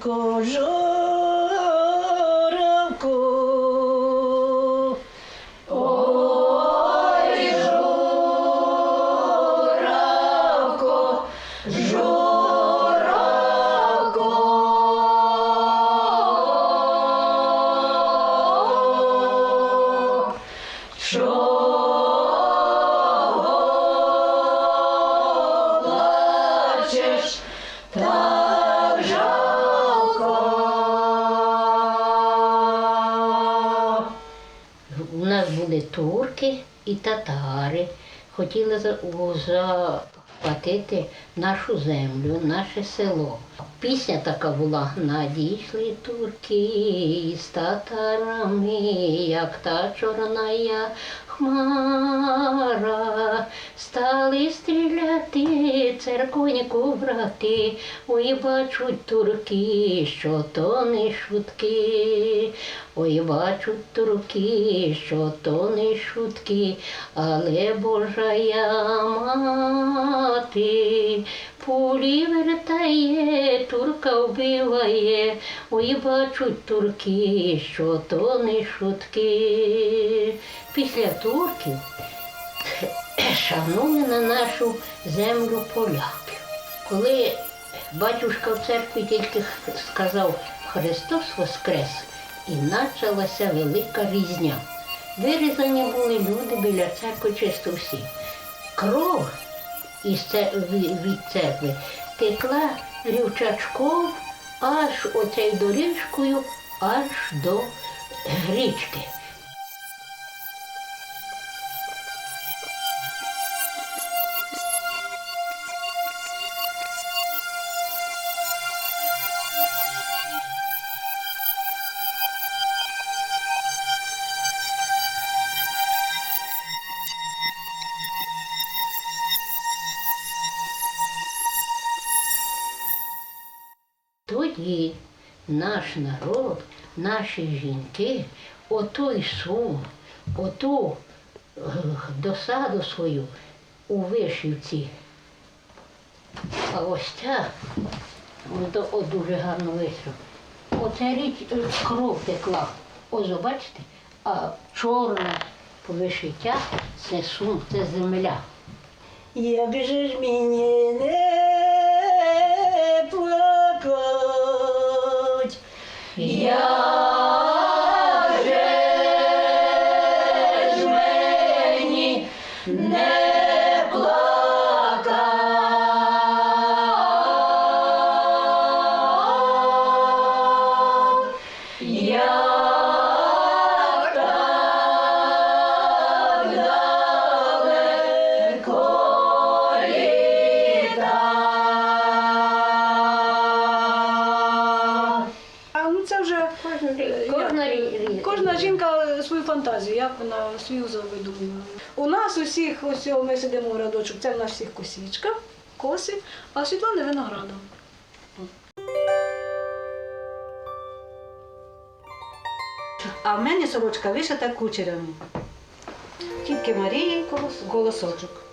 ¡Cojo! Були турки і татари. Хотіли за- захватити нашу землю, наше село. Пісня така була Надійшли турки з татарами, як та чорна хмара. Церконіку брати, ой, бачуть турки, що то не шутки. Ой, бачуть турки, що то не шутки, але Божа я мати, пулі вертає, турка вбиває, ой, бачуть турки, що то не шутки. Після турків шагнули на нашу землю поляків. Коли батюшка в церкві тільки сказав Христос Воскрес, і почалася велика різня. Вирізані були люди біля церкви чисто всі. Кров із від церкви текла рівчачком аж оцею доріжкою, аж до річки. Тоді наш народ, наші жінки, отой сум, оту е, досаду свою у вишивці. А ось ця, ось до- о, дуже гарно вишив. Оце річ е, кров текла. Ось бачите, а чорне вишиття це сум, це земля. Як же ж мені не як фантазію, як вона узор видумує. У нас усіх, ось ми сидимо в радочок, це в нас всіх косічка, коси, а Світлана виноградом. А в мене сорочка вишита кучерями. Тітки Марії голосочок.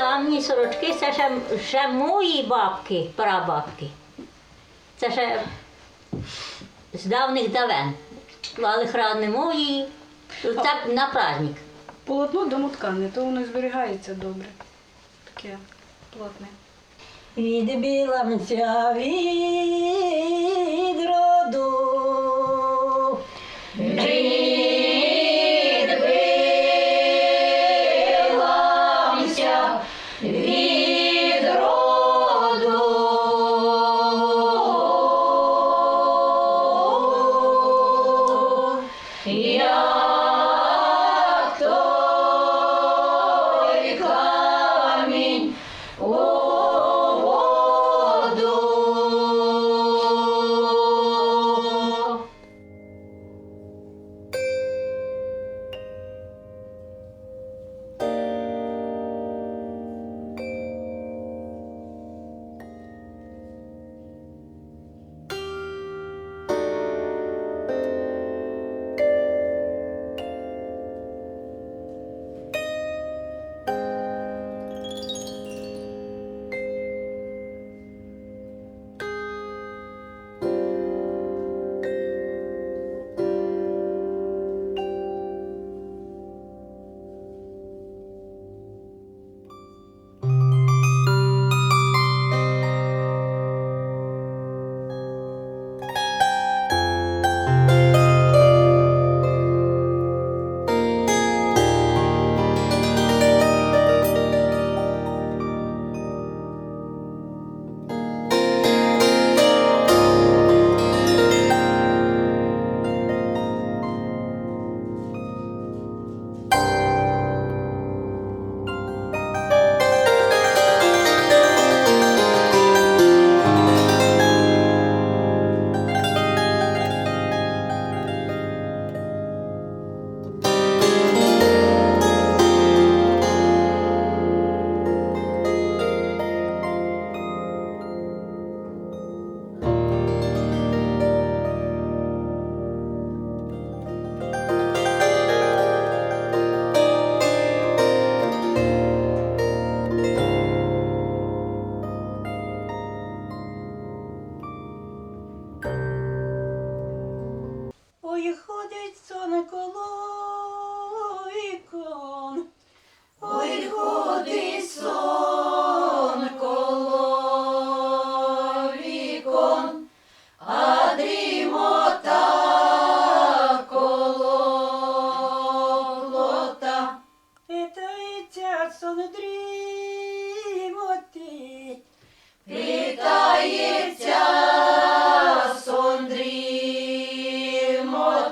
Давні сорочки це ще, ще мої бабки, прабабки. Це ще з давних давен. Клали храни мої. Це на праздник. Полотно домоткане, то воно і зберігається добре. Таке плотне. Від Відбіламся від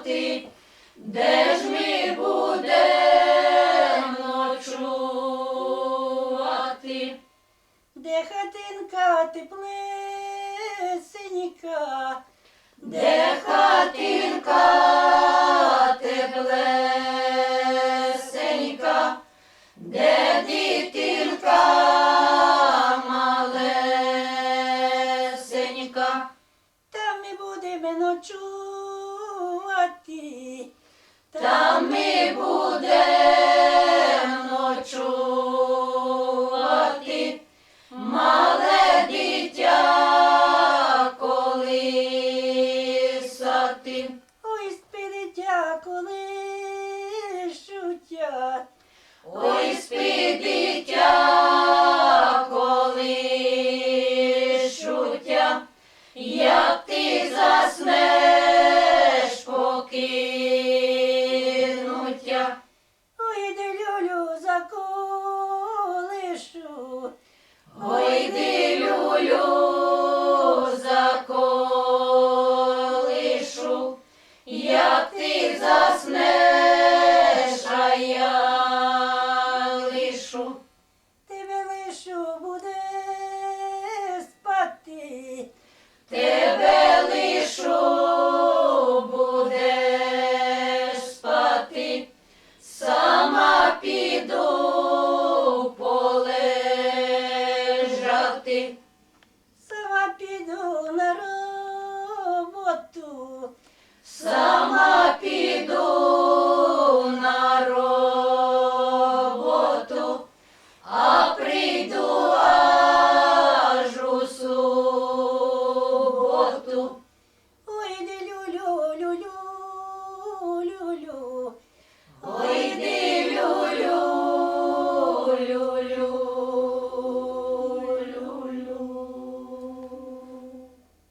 ти, де ж ми будемо ночувати? Де хатинка теплесенька, де хатинка теплесенька, де ти? Там ми будемо ночувати, мале дитя колисати. Ой, спи дитя колишуття, ой, спи дитя колишуття, як ти заснеш.